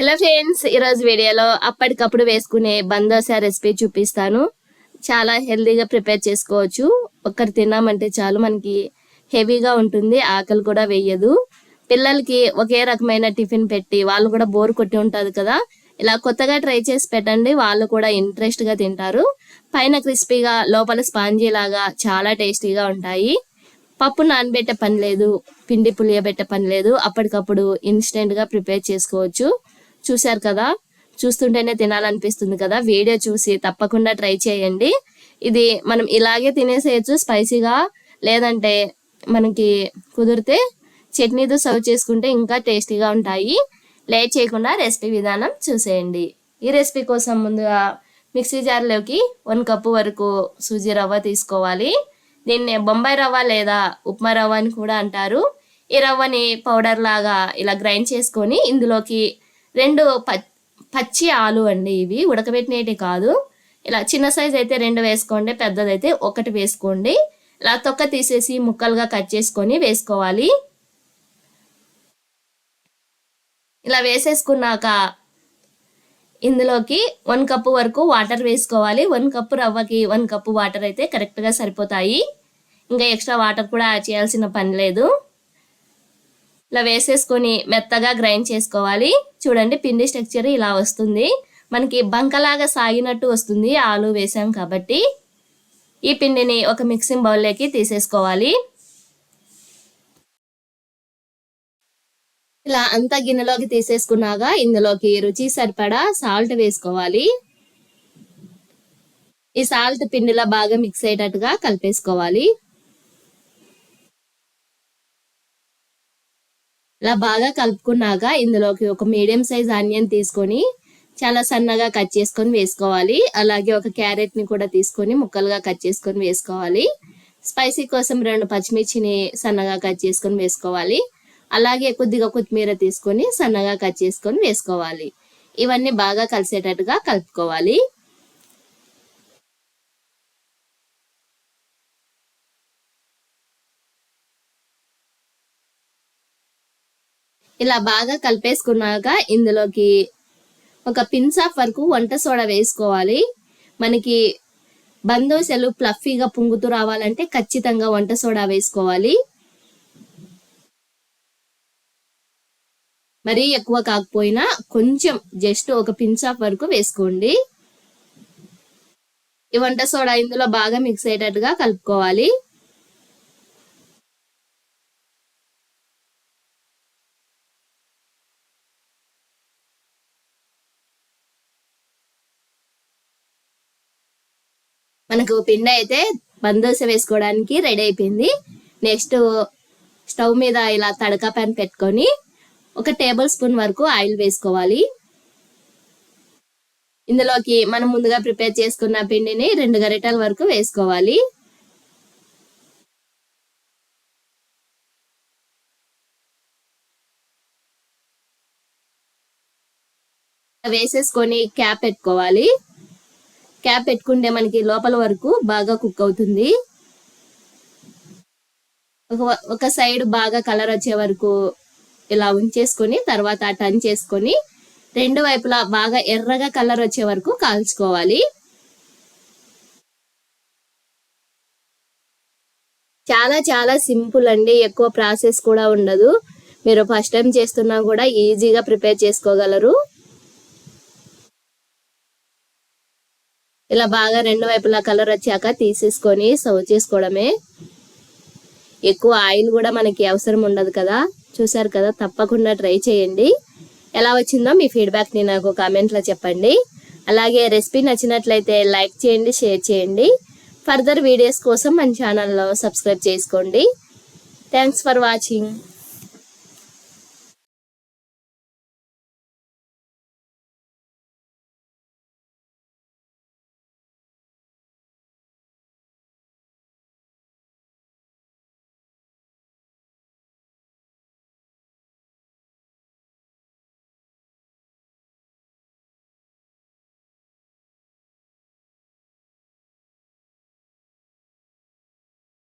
Hello friends ఈరోజు వీడియోలో అప్పటికప్పుడు వేసుకునే బందోసా రెసిపీ చూపిస్తాను. చాలా హెల్తీగా ప్రిపేర్ చేసుకోవచ్చు. ఒకరు తిన్నామంటే చాలు మనకి హెవీగా ఉంటుంది ఆకలి కూడా వేయదు. పిల్లలకి ఒకే రకమైన టిఫిన్ పెట్టి వాళ్ళు కూడా బోర్ కొట్టి ఉంటుంది కదా. ఇలా కొత్తగా ట్రై చేసి పెట్టండి వాళ్ళు కూడా ఇంట్రెస్ట్గా తింటారు. పైన క్రిస్పీగా లోపల స్పాంజీ లాగా చాలా టేస్టీగా ఉంటాయి. పప్పు నానబెట్టే పని లేదు పిండి పులియబెట్టే పని లేదు. అప్పటికప్పుడు ఇన్స్టెంట్గా ప్రిపేర్ చేసుకోవచ్చు. చూశారు కదా? చూస్తుంటేనే తినాలనిపిస్తుంది కదా? వీడియో చూసి తప్పకుండా ట్రై చేయండి. ఇది మనం ఇలాగే తినేసేయచ్చు స్పైసీగా. లేదంటే మనకి కుదిరితే చట్నీతో సర్వ్ చేసుకుంటే ఇంకా టేస్టీగా ఉంటాయి. లేట్ చేయకుండా రెసిపీ విధానం చూసేయండి. ఈ రెసిపీ కోసం ముందుగా మిక్సీ జార్లోకి వన్ కప్పు వరకు సూజీ రవ్వ తీసుకోవాలి. దీన్ని బొంబాయి రవ్వ లేదా ఉప్మా రవ్వ అని కూడా అంటారు. ఈ రవ్వని పౌడర్ లాగా ఇలా గ్రైండ్ చేసుకొని ఇందులోకి రెండు పచ్చి ఆలు అండి ఇవి. ఉడకబెట్టినవి కాదు. ఇలా చిన్న సైజ్ అయితే రెండు వేసుకోండి పెద్దదైతే ఒకటి వేసుకోండి. ఇలా తొక్క తీసేసి ముక్కలుగా కట్ చేసుకొని వేసుకోవాలి. ఇలా వేసేసుకున్నాక ఇందులోకి వన్ కప్పు వరకు వాటర్ వేసుకోవాలి. వన్ కప్పు రవ్వకి వన్ కప్పు వాటర్ అయితే కరెక్ట్గా సరిపోతాయి. ఇంకా ఎక్స్ట్రా వాటర్ కూడా చేయాల్సిన పని లేదు. ఇలా వేసేసుకొని మెత్తగా గ్రైండ్ చేసుకోవాలి. చూడండి పిండి స్ట్రక్చర్ ఇలా వస్తుంది. మనకి బంకలాగా సాగినట్టు వస్తుంది ఆలు వేసాం కాబట్టి. ఈ పిండిని ఒక మిక్సింగ్ బౌల్లోకి తీసేసుకోవాలి. ఇలా అంతా గిన్నెలోకి తీసేసుకున్నాక ఇందులోకి రుచి సరిపడా సాల్ట్ వేసుకోవాలి. ఈ సాల్ట్ పిండిలో బాగా మిక్స్ అయ్యేటట్టుగా కలిపేసుకోవాలి. ఇలా బాగా కలుపుకున్నాక ఇందులోకి ఒక మీడియం సైజ్ ఆనియన్ తీసుకొని చాలా సన్నగా కట్ చేసుకొని వేసుకోవాలి. అలాగే ఒక క్యారెట్ని కూడా తీసుకొని ముక్కలుగా కట్ చేసుకొని వేసుకోవాలి. స్పైసీ కోసం రెండు పచ్చిమిర్చిని సన్నగా కట్ చేసుకొని వేసుకోవాలి. అలాగే కొద్దిగా కొత్తిమీర తీసుకొని సన్నగా కట్ చేసుకొని వేసుకోవాలి. ఇవన్నీ బాగా కలిసేటట్టుగా కలుపుకోవాలి. ఇలా బాగా కలిపేసుకున్నాక ఇందులోకి ఒక పిన్స్ ఆఫ్ వరకు వంట సోడా వేసుకోవాలి. మనకి బందోసెలు ప్లఫీగా పొంగుతూ రావాలంటే ఖచ్చితంగా వంట సోడా వేసుకోవాలి. మరీ ఎక్కువ కాకపోయినా కొంచెం జస్ట్ ఒక పిన్స్ ఆఫ్ వరకు వేసుకోండి. ఈ వంట సోడా ఇందులో బాగా మిక్స్ అయ్యేటట్టుగా కలుపుకోవాలి. మనకు పిండి అయితే బందోస వేసుకోవడానికి రెడీ అయిపోయింది. నెక్స్ట్ స్టవ్ మీద ఇలా తడక ప్యాన్ పెట్టుకొని ఒక టేబుల్ స్పూన్ వరకు ఆయిల్ వేసుకోవాలి. ఇందులోకి మనం ముందుగా ప్రిపేర్ చేసుకున్న పిండిని రెండు గరిటెల వరకు వేసుకోవాలి. వేసేసుకొని క్యాప్ పెట్టుకోవాలి. క్యాప్ పెట్టుకుంటే మనకి లోపల వరకు బాగా కుక్ అవుతుంది. ఒక ఒక సైడ్ బాగా కలర్ వచ్చే వరకు ఇలా ఉంచేసుకొని తర్వాత టర్న్ చేసుకొని రెండు వైపులా బాగా ఎర్రగా కలర్ వచ్చే వరకు కాల్చుకోవాలి. చాలా చాలా సింపుల్ అండి. ఎక్కువ ప్రాసెస్ కూడా ఉండదు. మీరు ఫస్ట్ టైం చేస్తున్నా కూడా ఈజీగా ప్రిపేర్ చేసుకోగలరు. ఇలా బాగా రెండు వైపులా కలర్ వచ్చాక తీసేసుకొని సర్వ్ చేసుకోవడమే. ఎక్కువ ఆయిల్ కూడా మనకి అవసరం ఉండదు కదా. చూసారు కదా తప్పకుండా ట్రై చేయండి. ఎలా వచ్చిందో మీ ఫీడ్బ్యాక్ని నాకు కామెంట్లో చెప్పండి. అలాగే రెసిపీ నచ్చినట్లయితే లైక్ చేయండి షేర్ చేయండి. ఫర్దర్ వీడియోస్ కోసం మన ఛానల్లో సబ్స్క్రైబ్ చేసుకోండి. Thanks for watching